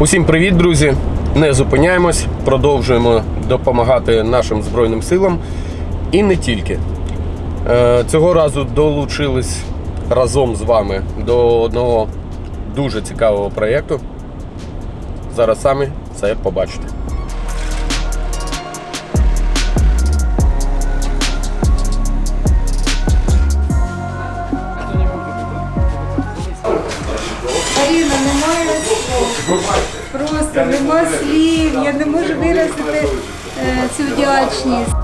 Усім привіт, друзі! Не зупиняємось, продовжуємо допомагати нашим Збройним силам і не тільки. Е, Цього разу долучились разом з вами до одного дуже цікавого проєкту. Зараз самі це побачите. Аріна, немає нема слів. Я не можу виразити е, цю вдячність.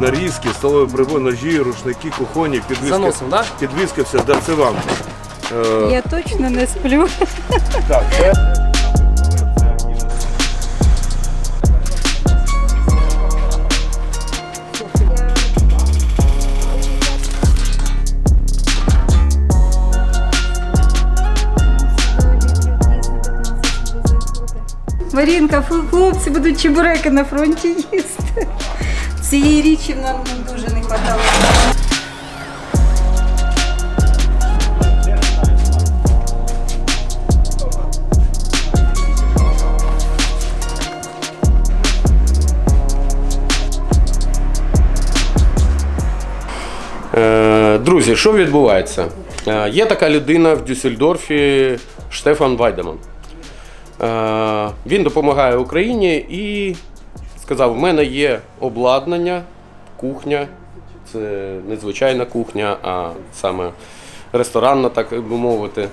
нарізки, столові прибор, ножі, рушники, кухоні, підвіски. Заносимо, да? Підвіски, все, да, це вам. Е, Я точно не сплю. так, це... Марінка, фу- хлопці будуть чебуреки на фронті їсти. Цієї річі нам дуже не хватало. Е, Друзі, що відбувається? Е, Є така людина в Дюссельдорфі Штефан Вайдеман. Е, Він допомагає Україні і сказав: в мене є обладнання, кухня. Це не звичайна кухня, а саме ресторанна, так би мовити.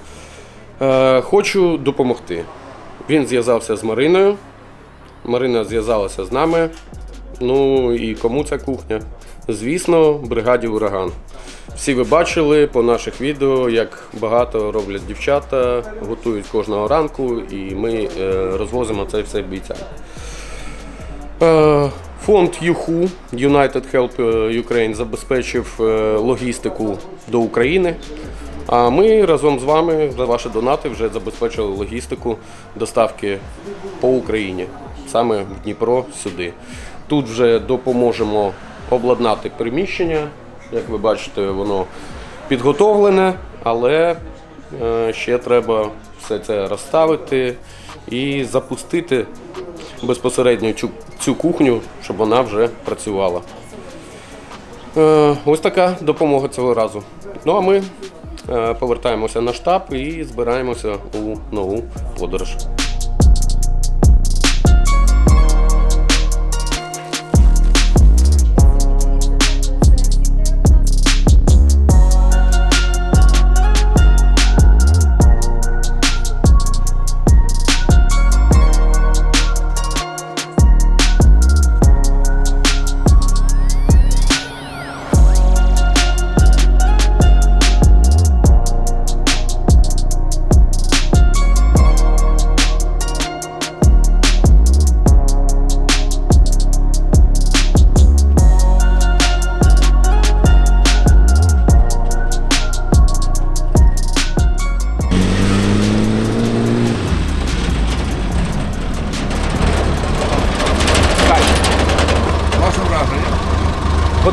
Е, Хочу допомогти. Він зв'язався з Мариною. Марина зв'язалася з нами. Ну і кому ця кухня? Звісно, бригаді ураган. Всі ви бачили по наших відео, як багато роблять дівчата, готують кожного ранку, і ми е, розвозимо це все бійцям. Е, Фонд ЮХУ United Help Ukraine забезпечив е, логістику до України. А ми разом з вами за ваші донати вже забезпечили логістику доставки по Україні, саме в Дніпро сюди. Тут вже допоможемо обладнати приміщення. Як ви бачите, воно підготовлене, але е, ще треба все це розставити і запустити безпосередньо цю, цю кухню, щоб вона вже працювала. Е, Ось така допомога цього разу. Ну а ми е, повертаємося на штаб і збираємося у нову подорож.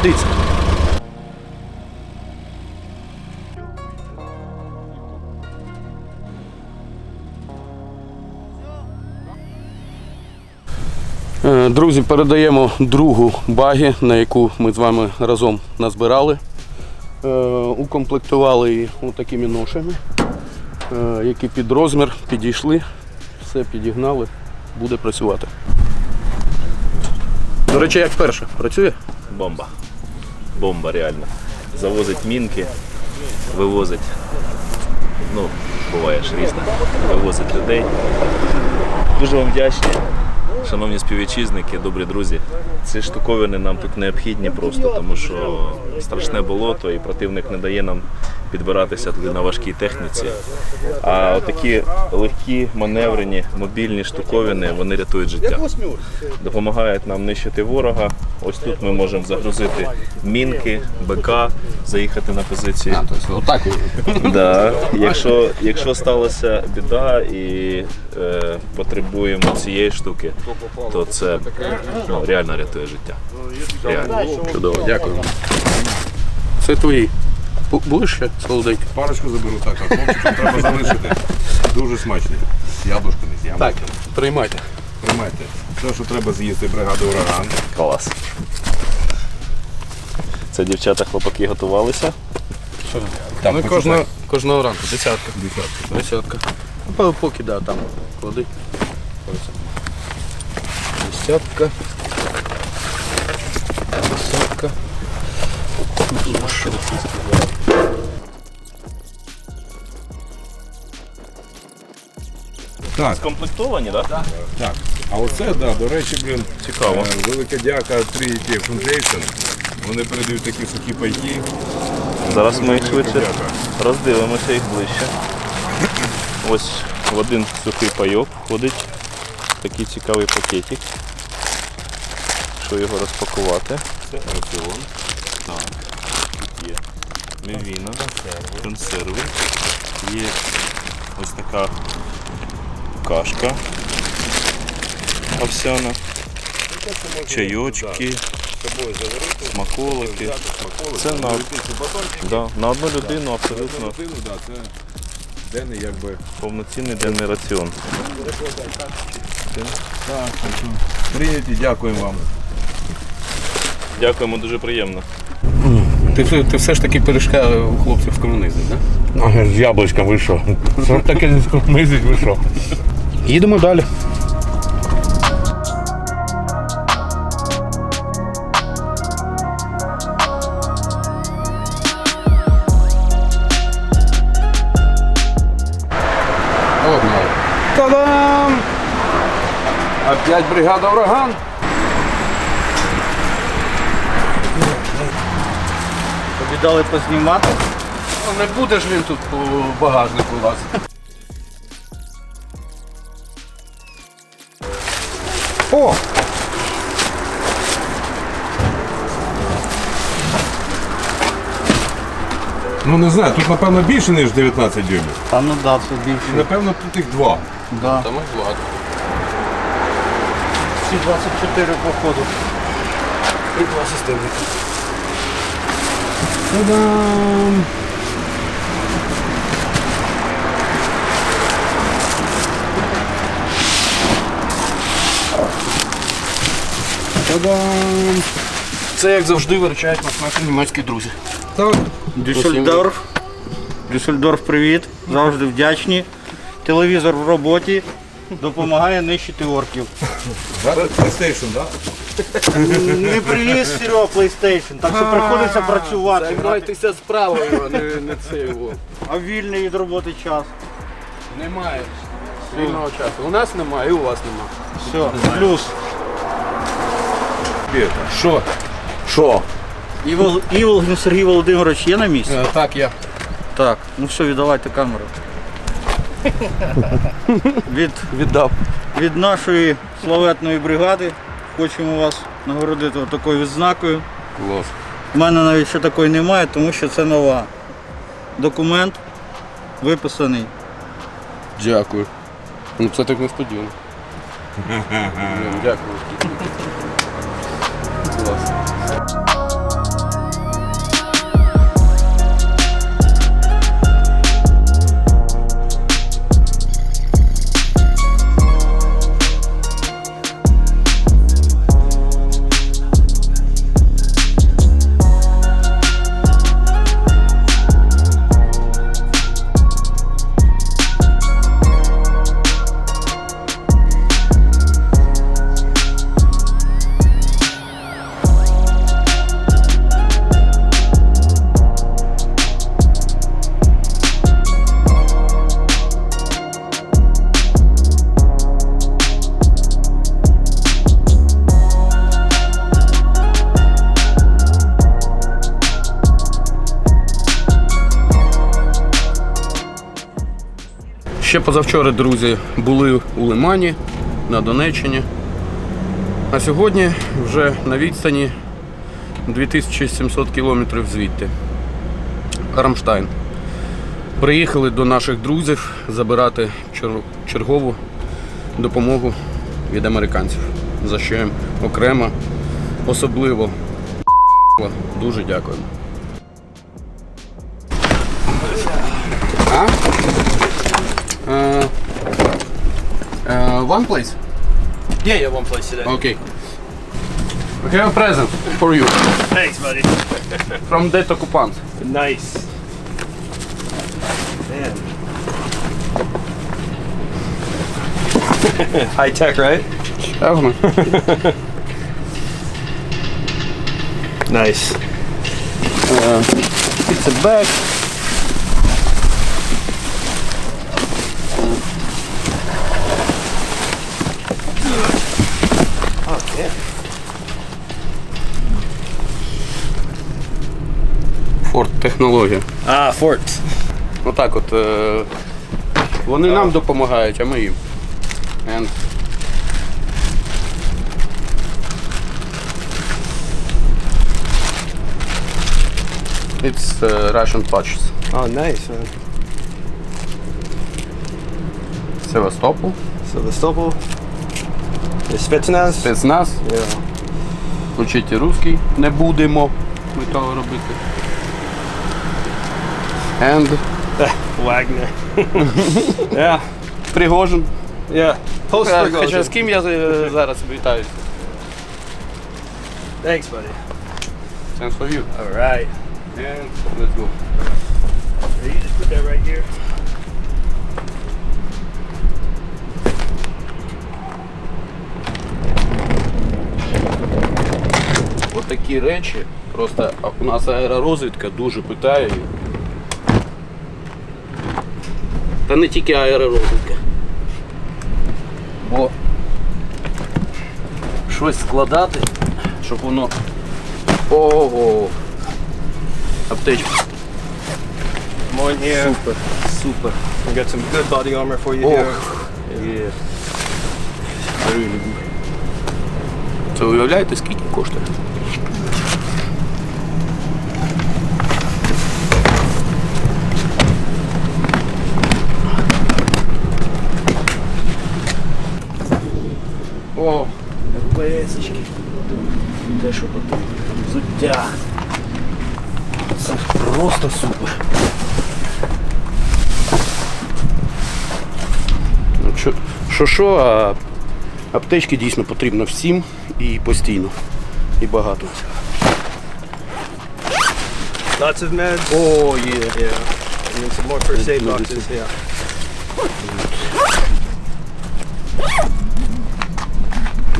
Годиться. Е, Друзі, передаємо другу багі, на яку ми з вами разом назбирали. Е, Укомплектували її такими ношами, е, які під розмір підійшли, все підігнали, буде працювати. До речі, як перше, працює? Бомба. Бомба реально. Завозить мінки, вивозить. Ну, буває ж різне. Вивозить людей. Дуже вам вдячні. Шановні співвітчизники, добрі друзі. Ці штуковини нам тут необхідні просто, тому що страшне болото і противник не дає нам підбиратися туди на важкій техніці. А такі легкі, маневрені, мобільні штуковини вони рятують життя. Допомагають нам нищити ворога. Ось тут ми можемо загрузити мінки, БК, заїхати на позиції. Отак. Да. Якщо, якщо сталася біда і е, потребуємо цієї штуки, то це ну, реально рятує життя. Реально. Чудово, дякую вам. Це твої. Бу- Будеш ще солоденький? Парочку заберу так, а хлопчикам треба залишити. Дуже смачні. З яблучками, з Так, яблучками. приймайте. Тримайте. Все, що треба з'їсти, бригада ураган. Клас. Це дівчата хлопаки готувалися. Так, Ну, кожного, кожного ранку. Десятка. Десятка. Десятка. Ну, по- поки, да, там клади. Ось. Десятка. Десятка. Ну, що? Так, Скомплектовані, так? Да? так. А оце, да, до речі, блін, Цікаво. е, велика дяка Trinity Foundation. Вони передають такі сухі пайки. Зараз ми їх швидше роздивимося їх ближче. Ось в один сухий пайок входить такий цікавий пакетик. Що його розпакувати? Це раціон. Так. Тут є мівіна, консерви. Є ось така кашка овсяна, чайочки, смаколики. Це на, да, на одну людину абсолютно це денний якби. повноцінний денний раціон. Прийняті, дякуємо вам. Дякуємо, дуже приємно. Ти, все- ти все ж таки пиріжка у хлопців комунізм, так? Ага, з яблучком ви що? Що таке не скромизить, ви що? Їдемо далі. Та-дам! Опять бригада ураган. Тобі дали познімати. Ну, Не буде ж він тут по багажнику лазити. Ну не знаю, тут напевно більше, ніж 19 дюймів. Та ну да, це більше. напевно тут їх два. Да. Там і влада. Всі 24 походу. І два системники. Та-дам! Та-дам! Це як завжди виручають нас наші німецькі друзі. Так. Дюссельдорф. Дюссельдорф, привіт. Завжди вдячні. Телевізор в роботі. Допомагає нищити орків. Зараз PlayStation, так? Не привіз Серега PlayStation, так що приходиться працювати. Займайтеся справою, а не, не це його. А вільний від роботи час. Немає вільного часу. У нас немає, і у вас немає. Все, плюс. Що? Що? Івол, Іволгін Сергій Володимирович є на місці? Е, так, я. Так, ну все, віддавайте камеру. Від, Віддав. від нашої славетної бригади хочемо вас нагородити такою відзнакою. Клас. У мене навіть ще такої немає, тому що це нова. Документ виписаний. Дякую. Ну це так несподівано. Блін, Дякую. Ще позавчора, друзі, були у Лимані на Донеччині. А сьогодні вже на відстані 2700 кілометрів звідти. Рамштайн. Приїхали до наших друзів забирати чергову допомогу від американців. За що їм окремо, особливо дуже дякуємо. one place? Yeah, yeah, one place today. Okay. We have a present for you Thanks, buddy. from that occupant. Nice. Man. High tech, right? Definitely. Nice. Uh, it's a bag. Форт технологія. Ah, forts. Отак от. Е, вони нам допомагають, а ми їм. And It's uh, Russian patches. Oh, nice, man. Севастополь. Sevastopol. The Spetsnaz. Спецназ. Yeah. Учити русський. Не будемо ми того робити. And Wagner. yeah. Пригожин. Yeah. Post Е, Prigozhin. Хоча з ким я е, зараз вітаюся? Thanks, buddy. Thanks for you. All right. And let's go. You just put that right here. Отакі речі. Просто а, у нас аеророзвідка дуже питає. Та не тільки аеророзвідка. Бо щось складати, щоб воно. Ого. Here. Супер. Супер. We got some good body armor for you Oh. here. Good. Це уявляєте, скільки коштує? О, РПСочки. Те, що потрібно. Взуття. Це просто супер. Ну, Що, що, а аптечки дійсно потрібно всім і постійно. І багато. Lots of meds. О, є. Yeah. And then some more first aid boxes. Yeah.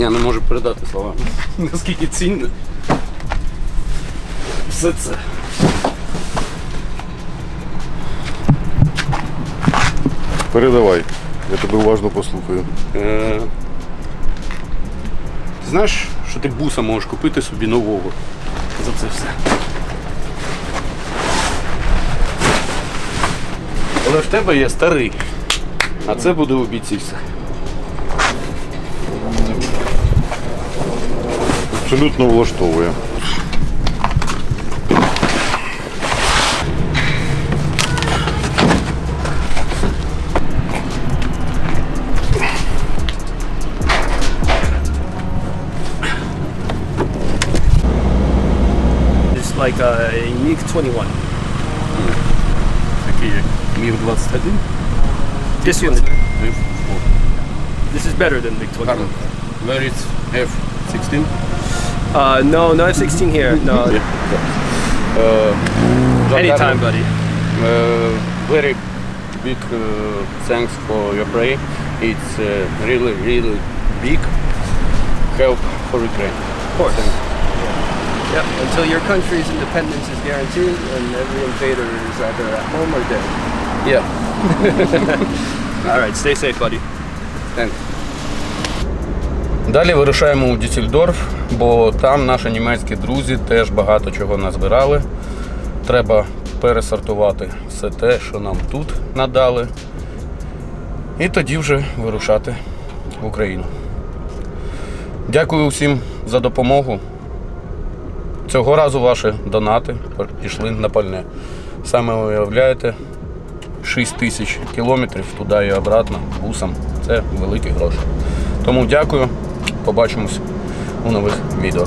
Я не можу передати словами. Наскільки цінно. Все це. Передавай. Я тебе уважно послухаю. Е, ти знаєш, що ти буса можеш купити собі нового за це все. Але в тебе є старий. А це буде у Абсолютно влаштовує. It's like a MiG-21. Такий як Міг 21. This one, this is better than MiG-21. Where it's F-16. Uh, no, no F-16 here. No, anytime, buddy. Uh, very big uh, thanks for your prayer. It's uh, really, really big help for Ukraine. Of course. Yep. Until your country's independence is guaranteed, and every invader is either at home or dead. Yeah. All right. Stay safe, buddy. Далі вирушаємо у Дюссельдорф, Бо там наші німецькі друзі теж багато чого назбирали. Треба пересортувати все те, що нам тут надали. І тоді вже вирушати в Україну. Дякую всім за допомогу. Цього разу ваші донати пішли на пальне. Саме уявляєте, 6 тисяч кілометрів туди і обратно бусом. Це великі гроші. Тому дякую. Побачимось у нових відео.